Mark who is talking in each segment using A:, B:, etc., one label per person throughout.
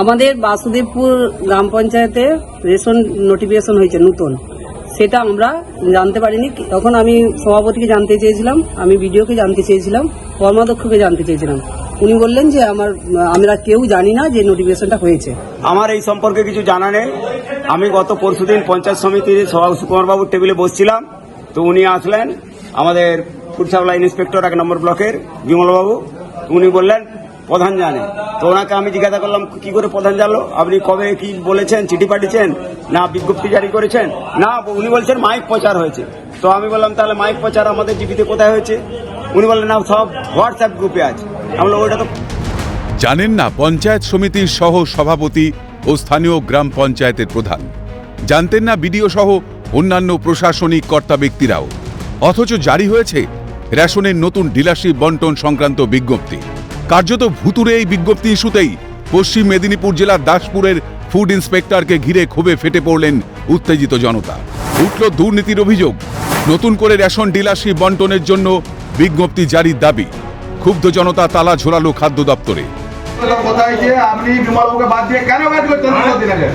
A: আমাদের বাসুদেবপুর গ্রাম পঞ্চায়েতে ration notification হয়েছে, নতুন। সেটা আমরা জানতে পারিনি। তখন আমি সভাপতিকে জানতে চেয়েছিলাম, আমি বিডিওকে জানতে চেয়েছিলাম, কর্মাধ্যক্ষকে জানতে চেয়েছিলাম। উনি বললেন যে আমার, আমরা কেউ জানি না যে নোটিফিকেশনটা হয়েছে।
B: আমার এই সম্পর্কে কিছু জানা নেই। আমি গত পরশুদিন পঞ্চায়েত সমিতির সভা সুকুমারবাবুর টেবিলে বসছিলাম। তো উনি আসলেন, আমাদের ফুড ইন্সপেক্টর এক নম্বর ব্লকের বিমলবাবু। উনি বললেন প্রধান জানে। তো ওনাকে আমি জিজ্ঞাসা করলাম, কি করে প্রধান জানলো? আপনি কবে কি বলেছেন, চিঠি পাঠিয়েছেন, না বিজ্ঞপ্তি জারি করেছেন? না, উনি বলছেন মাইক প্রচার হয়েছে। তো আমি বললাম, তাহলে মাইক প্রচার আমাদের জিবিতে কোথায় হয়েছে? উনি বললেন, না, সব হোয়াটসঅ্যাপ গ্রুপে আছে। আমি বললাম, ওইটা তো
C: জানেন না, পঞ্চায়েত সমিতির সহ সভাপতি ও স্থানীয় গ্রাম পঞ্চায়েতের প্রধান। জানতেন না বিডিও সহ অন্যান্য প্রশাসনিক কর্তা ব্যক্তিরাও। অথচ জারি হয়েছে রেশনের নতুন ডিলারশিপ বন্টন সংক্রান্ত বিজ্ঞপ্তি। কার্যত ভুতুরে এই বিজ্ঞপ্তি ইস্যুতেই পশ্চিম মেদিনীপুর জেলার দাসপুরের ফুড ইন্সপেক্টরকে ঘিরে ক্ষোভে ফেটে পড়লেন উত্তেজিত জনতা। উঠল দুর্নীতির অভিযোগ। নতুন করে রেশন ডিলারশিপ বন্টনের জন্য বিজ্ঞপ্তি জারির দাবি। ক্ষুব্ধ জনতা তালা ঝোলালো খাদ্য দপ্তরে।
D: কোথায় যে আপনি বিমলবাবুকে বাদ দিয়ে কেন কাজ দিন আগে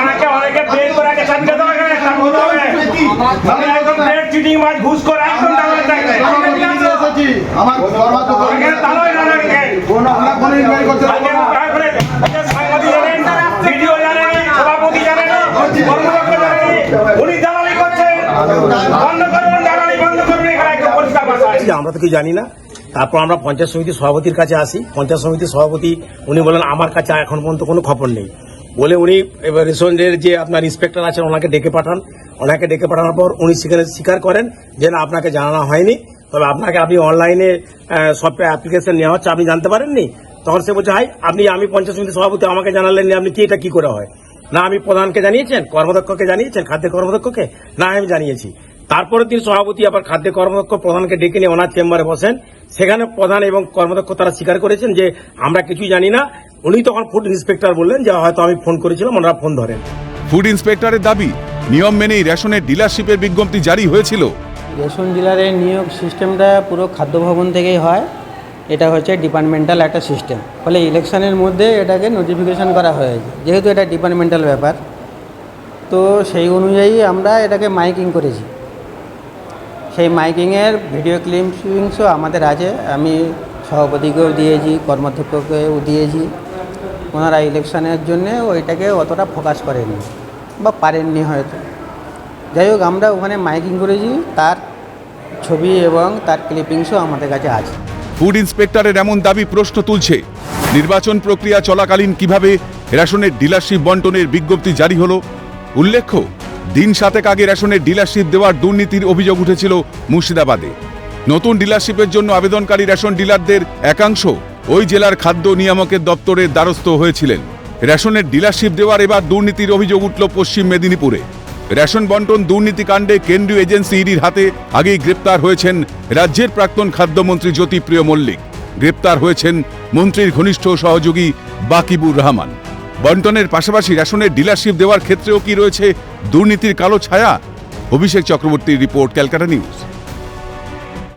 E: অনেকে অনেকে বের করে চাকরি দেওয়া ঘুষ করে
D: আমার কোন ইনকোয়ারি করতে পারব না।
F: যে আমরা তো কিছু জানি না। তারপর আমরা পঞ্চায়েত সমিতির সভাপতির কাছে আসি। পঞ্চায়েত সমিতির সভাপতি উনি বলেন আমার কাছে এখন পর্যন্ত কোনো খবর নেই। বলে উনি এবার যে আপনার ইন্সপেক্টর আছেন ওনাকে ডেকে পাঠান। ওনাকে ডেকে পাঠানোর পর উনি সেখানে স্বীকার করেন। যে না আপনাকে জানানো হয়নি। তবে আপনাকে আপনি অনলাইনে সফটওয়্যার অ্যাপ্লিকেশন নেওয়া হচ্ছে, আপনি জানতে পারেননি? তখন সে বলছে আপনি, আমি পঞ্চায়েত সমিতির সভাপতি, আমাকে জানালেন আপনি কি, এটা কি করে হয়? না, আমি প্রধানকে জানিয়েছেন কর্মদক্ষকে জানিয়েছেন খাদ্য কর্মদক্ষকে না, আমি জানিয়েছি। তারপরে তিনি সভাপতি আবার খাদ্য কর্মদক্ষ প্রধানকে ডেকে নিয়ে ওনার চেম্বারে বসেন। সেখানে প্রধান এবং কর্মদক্ষ তারা স্বীকার করেছেন যে, আমরা কিছুই জানি না। উনি তখন ফুড ইন্সপেক্টর বললেন যে, হয়তো আমি ফোন করেছিলাম, ওনারা ফোন ধরেন।
C: ফুড ইন্সপেক্টরের দাবি, নিয়ম মেনেই রেশনের ডিলারশিপের বিজ্ঞপ্তি জারি হয়েছিল।
G: রেশন জেলার এই নিয়োগ সিস্টেমটা পুরো খাদ্য ভবন থেকেই হয়। এটা হচ্ছে ডিপার্টমেন্টাল একটা সিস্টেম ফলে ইলেকশনের মধ্যে এটাকে নোটিফিকেশন করা হয়েছে। যেহেতু এটা ডিপার্টমেন্টাল ব্যাপার, তো সেই অনুযায়ী আমরা এটাকে মাইকিং করেছি। সেই মাইকিংয়ের ভিডিও ক্লিপিংসও আমাদের আছে। আমি সভাপতিকেও দিয়েছি, কর্মাধ্যক্ষকেও দিয়েছি। ওনারা ইলেকশনের জন্যে ওইটাকে অতটা ফোকাস করেননি বা পারেননি হয়তো। যাই হোক, আমরা ওখানে মাইকিং করেছি, তার ছবি এবং তার ক্লিপিংসও আমাদের কাছে আছে।
C: ফুড ইন্সপেক্টরের এমন দাবি প্রশ্ন তুলছে। নির্বাচন প্রক্রিয়া চলাকালীন কীভাবে রেশনের ডিলারশিপ বন্টনের বিজ্ঞপ্তি জারি হলো? উল্লেখ্য, দিন সাতেক আগে রেশনের ডিলারশিপ দেওয়ার দুর্নীতির অভিযোগ উঠেছিল মুর্শিদাবাদে। নতুন ডিলারশিপের জন্য আবেদনকারী রেশন ডিলারদের একাংশ ওই জেলার খাদ্য নিয়ামকের দপ্তরের দ্বারস্থ হয়েছিলেন। রেশনের ডিলারশিপ দেওয়ার এবার দুর্নীতির অভিযোগ উঠল পশ্চিম মেদিনীপুরে। রেশন বন্টন দুর্নীতিকাণ্ডে কেন্দ্রীয় এজেন্সি ইডির হাতে আগেই গ্রেপ্তার হয়েছেন রাজ্যের প্রাক্তন খাদ্যমন্ত্রী জ্যোতিপ্রিয় মল্লিক। গ্রেপ্তার হয়েছেন মন্ত্রীর ঘনিষ্ঠ সহযোগী বাকিবুর রহমান। বন্টনের পাশাপাশি রেশনের ডিলারশিপ দেওয়ার ক্ষেত্রেও কি রয়েছে দুর্নীতির কালো ছায়া? অভিষেক চক্রবর্তীর রিপোর্ট, ক্যালকাটা নিউজ।